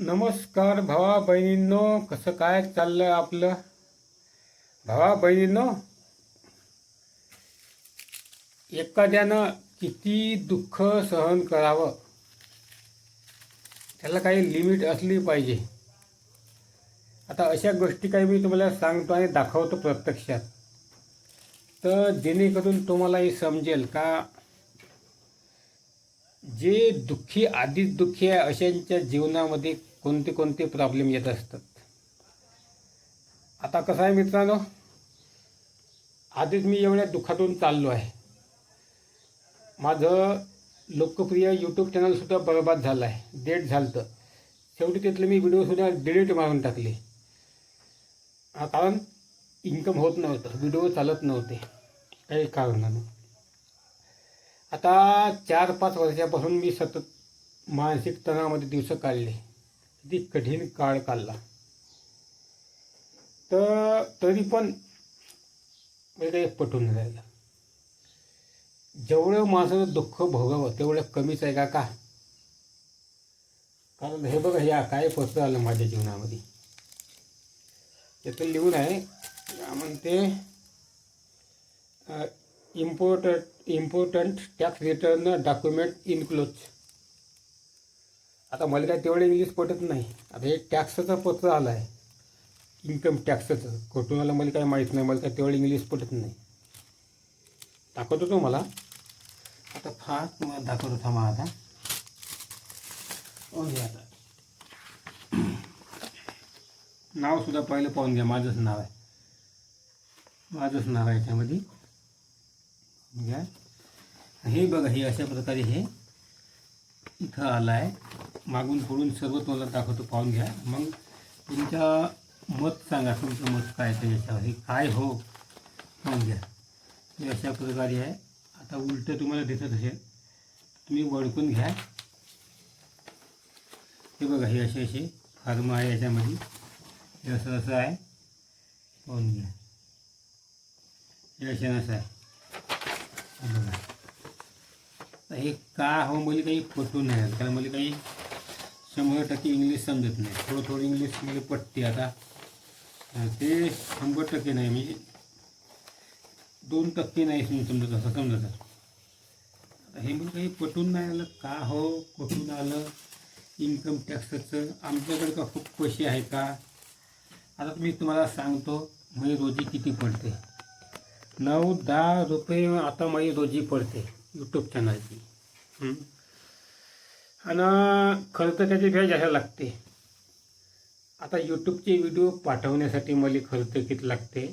नमस्कार भावा बहिणींनो कसं काय चाललंय आपलं? भावा बहिणींनो एखाद्यानं किती दुःख सहन करावं त्याला काही लिमिट असली पाहिजे. आता अशा गोष्टी काही मी तुम्हाला सांगतो आणि दाखवतो प्रत्यक्षात. तर जेणेकरून तुम्हालाही समजेल का जे दुःखी आधीच दुःखी आहे अशांच्या जीवनामध्ये कोणते कोणते प्रॉब्लेम येत असतात? आता कसं आहे मित्रांनो? आधीच मी एवढ्या दुःखातून चाललो आहे. माझं लोकप्रिय यूट्यूब चॅनलसुद्धा बरबाद झालं आहे. डेट झालं तर शेवटी त्यातले मी व्हिडिओसुद्धा डिलीट मारून टाकले. कारण इन्कम होत नव्हतं. व्हिडिओ चालत नव्हते. काही कारणानं. आता चार पाच वर्षापासून मी सतत मानसिक तणावामध्ये दिवस काढले. किती कठीण काळ काढला. तर तरी पण काही पटून राहिलं. जेवढं माणसाचं दुःख भोगावं तेवढं कमीच आहे का का? कारण हे बघा ह्या काय पत्र आलं माझ्या जीवनामध्ये. त्याचं लिहून आहे म्हणते important important tax return document enclose आता मला काय तेवढं इंग्लिश पटत नाही. आता हे टॅक्सचं पत्र आलं आहे इन्कम टॅक्सचं कुठून आलं मला काय माहीत नाही. मला काय तेवढं इंग्लिश पटत नाही. दाखवतो तो मला आता फार तुम्हाला दाखवतो थांबा आता. घ्या आता. नावसुद्धा पहिलं पाहून घ्या. माझंच नाव आहे. माझंच नाव आहे त्यामध्ये. घ्या हे बघा हे अशा प्रकारे हे इथं आलं आहे मागून पुढून सर्व तुम्हाला दाखवतो पाहून घ्या. मग तुमच्या मत सांगा तुमचं मत काय ते याच्यावर हे काय हो? पाहून घ्या. हे अशा प्रकारे आहे. आता उलटं तुम्हाला दिसत असेल. तुम्ही वळकून घ्या. हे बघा हे असे असे फार्म आहे याच्यामध्ये. हे असं असं आहे. पाहून घ्या. हे असे असं आहे. बघा हे का हो मला काही पटून नाही. कारण मला काही शंभर टक्के इंग्लिश समजत नाही. थोडं थोडं इंग्लिश मला पटते आता. ते शंभर टक्के नाही. म्हणजे दोन टक्के नाही समजत असं समजत आता हे मला काही पटून नाही आलं. का हो कुठून आलं? इन्कम टॅक्सचं आमच्याकडे का खूप पैसे आहे का? आता मी तुम्हाला सांगतो म्हणजे रोजी किती पडते? नऊ दहा रुपये आता माझी रोजी पडते यूट्यूब चॅनलची आणि खर्च त्याची काही जास्त लागते. आता यूट्यूबचे व्हिडिओ पाठवण्यासाठी मला खर्च किती लागते?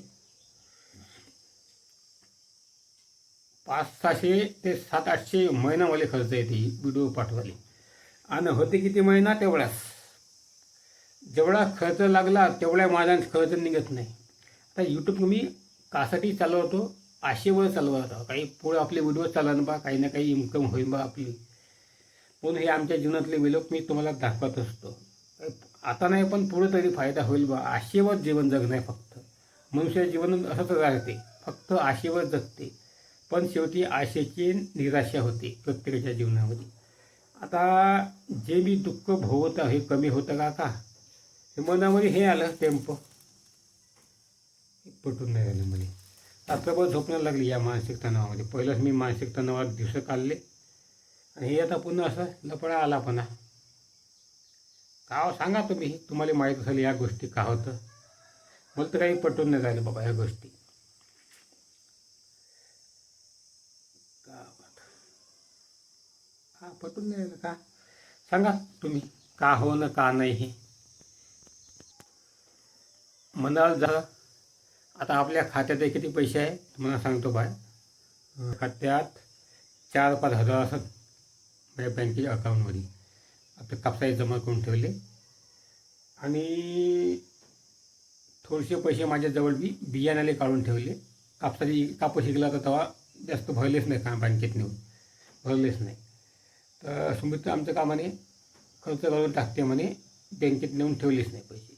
पाच सहाशे ते सात आठशे महिना मला खर्च येते व्हिडिओ पाठवायला. आणि होते किती महिना? तेवढाच. जेवढा खर्च लागला तेवढ्या माझा खर्च निघत नाही. आता यूट्यूब मी कासाठी चालवतो आशेवर चालवतो काही पुढे आपले व्हिडिओ चालन बा काही ना काही इन्कम होईल बा आपली. म्हणून हे आमच्या जीवनातले विलोक मी तुम्हाला दाखवत असतो. आता नाही पण पुढे तरी फायदा होईल बा. आशेवर जीवन जगणं आहे फक्त. मनुष्य जीवन असंच राहते. फक्त आशेवर जगते. पण शेवटी आशेची निराशा होते प्रत्येकाच्या जीवनामध्ये. आता जे मी दुःख भोगत हे कमी होतं का का मनामध्ये हे आलं टेम्पो. पटून नाही राहिलं मला रात्रभर झोपण्याला लागली या मानसिक तणावामध्ये. पहिलंच मी मानसिक तणावात दिवस काढले. आणि हे आता पुन्हा असं लपडा आला का हो सांगा तुम्ही तुम्हाला माहीत असेल या गोष्टी का होतं? मला तर काही पटून नाही राहिलं बाबा ह्या गोष्टी. का हा पटून नाही राहिलं का? सांगा तुम्ही का हो ना का नाही? हे मनाला झालं आता आपल्या खात्यात किती पैसे आहे तुम्हाला सांगतो बाय खात्यात चार पाच हजार असत माझ्या बँकेच्या अकाउंटमध्ये. आपले कापसाचे जमा करून ठेवले. आणि थोडेसे पैसे माझ्याजवळ बी बियाण्याला काढून ठेवले. कापसाची कापूस शिकला तर तेव्हा जास्त भरलेच नाही काम बँकेत नेऊन. भरलेच नाही. तर सुमित्र आमच्या कामाने खर्च करून टाकते म्हणे बँकेत नेऊन ठेवलेच नाही पैसे.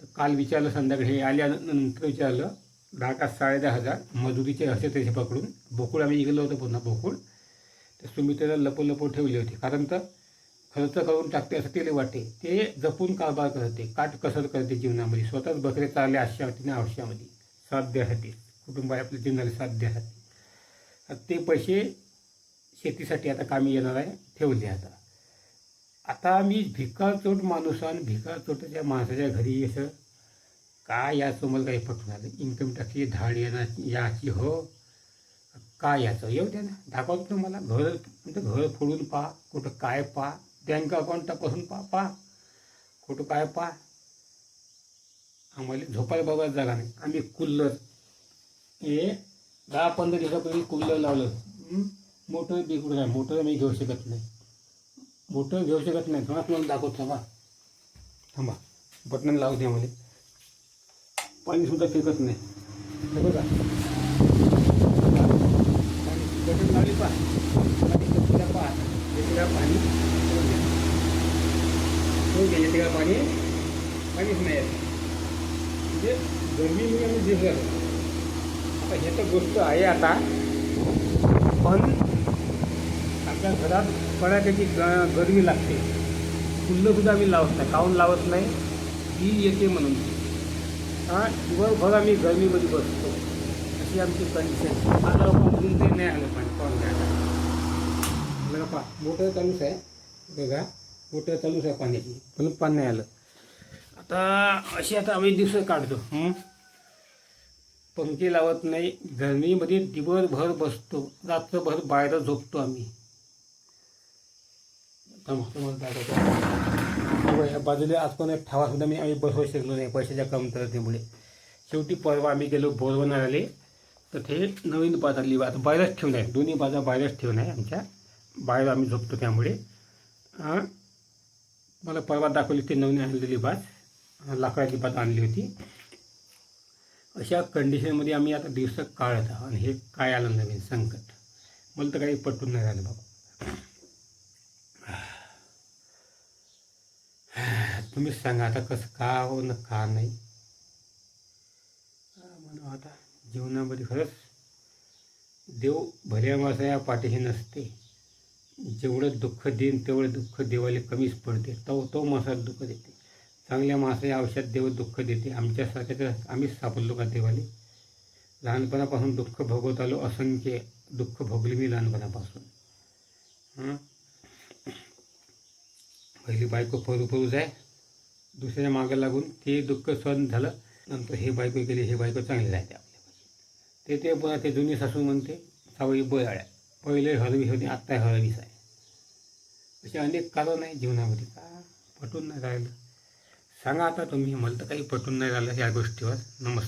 तर काल विचारलं संध्याकाळी हे आल्यानंतर विचारलं दहा का साडे दहा हजार मजुरीचे असे तसे पकडून बोकुळ आम्ही इकलं होतं पुन्हा बोकुळ. तर सुमित्रेला लपो लपो ठेवली होती. कारण तर खर्च करून टाकते असं तिला वाटते. ते जपून कारभार करते काट कसर करते जीवनामध्ये. स्वतःच बकरे चालले आशावतीने आणि आयुष्यामध्ये. साध्यासाठी कुटुंबाला आपल्या जीवनाला साध्यासाठी आता ते पैसे शेतीसाठी आता कामी येणार आहे ठेवले आता. आता मी भिकारचोट माणूस आणि भिकारचोटाच्या माणसाच्या घरी असं काय याचं मला काही पटून आलं इन्कम टॅक्सची धाड येणार याची हो. काय याचं? येऊ द्या ना. दाखवतो ना मला घर म्हणजे घर फोडून पहा कुठं काय पहा बँक अकाउंट तपासून पहा पहा कुठं काय पहा आम्हाला झोपायला बाबा जागा नाही. आम्ही कुल्लर हे दहा पंधरा दिवसापूर्वी कुल्लर लावलं. मोटर बिघडून आहे मोटर मी घेऊ शकत नाही. मोटर घेऊ शकत नाही. थांबा तुम्हाला दाखवत थांबा. थांबा. बटन लावू द्या मला. पाणीसुद्धा फेकत नाही. हे बघा. बटन लावली पहा. पाणी फेकूया पहा. फेकूया पाणी. होऊन तिला पाणी. पाणीच नाही येत म्हणजे गरमीमुळे जे दिसत आता हे तर गोष्ट आहे आता. पण आपल्या घरात बऱ्यापैकी ग गरमी लागते. फुलंसुद्धा आम्ही लावत नाही काऊन लावत नाही? ही येते म्हणून. हां दिवसभर आम्ही गरमीमध्ये बसतो. अशी आमची कंडिशन आलं अजून ते नाही आलं पाणी पाहून घ्यायला पा मोटर चालूच आहे. बघा मोटर चालूच आहे पाण्याची. पण पाणी नाही आलं. आता अशी आता आम्ही दिवस काढतो. पंखे लावत नाही. गरमीमध्ये दिवसभर बसतो. रात्रभर बाहेर झोपतो आम्ही. दाखवतो. या बाजूला आज ठेवासुद्धा एक सुद्धा मी. आम्ही बसवू शकलो नाही पैशाच्या कमतरतेमुळे. शेवटी परवा आम्ही गेलो बोरवणार आले तर ते नवीन बाजारली आता बाहेरच ठेवून आहे. दोन्ही बाजार बाहेरच ठेवून आहे आमच्या. बाहेर आम्ही झोपतो त्यामुळे. मला परवा दाखवली ते नवीन आणलेली बाज. लाकडाची बाज आणली होती. अशा कंडिशनमध्ये आम्ही आता दिवस काढत आहोत. आणि हे काय आलं नवीन संकट. मला तर काही पटून नाही राहिलं बाबा. तुम्हीच सांगा आता कसं का हो ना का नाही? म्हणून आता. जीवनामध्ये खरंच देव भल्या माणसा पाठीशी नसते. जेवढं दुःख देईन तेवढं दुःख देवाला कमीच पडते. तो तो माणसाला दुःख देते. चांगल्या माणसाच्या आयुष्यात देव दुःख देते. आमच्यासारख्या तर आम्हीच सापडलो का देवाले? लहानपणापासून दुःख भोगवत आलो असंख्य दुःख भोगली मी लहानपणापासून. हं? पहिली बायको फरू फरू जाय दुसऱ्या मागे लागून ते दुःख सहन झालं. नंतर हे बायको गेली हे बायको चांगली राहते आपल्यापाशी. ते ते पुन्हा ते जुनी सासू म्हणते सावळी बयाळ्या पहिले हळवी होती आत्ता हळवीच आहे. असे अनेक कारण आहे जीवनामध्ये. का? पटून नाही राहिलं. सांगा आता तुम्ही मला तर काही पटून नाही राहिलं या गोष्टीवर. नमस्कार.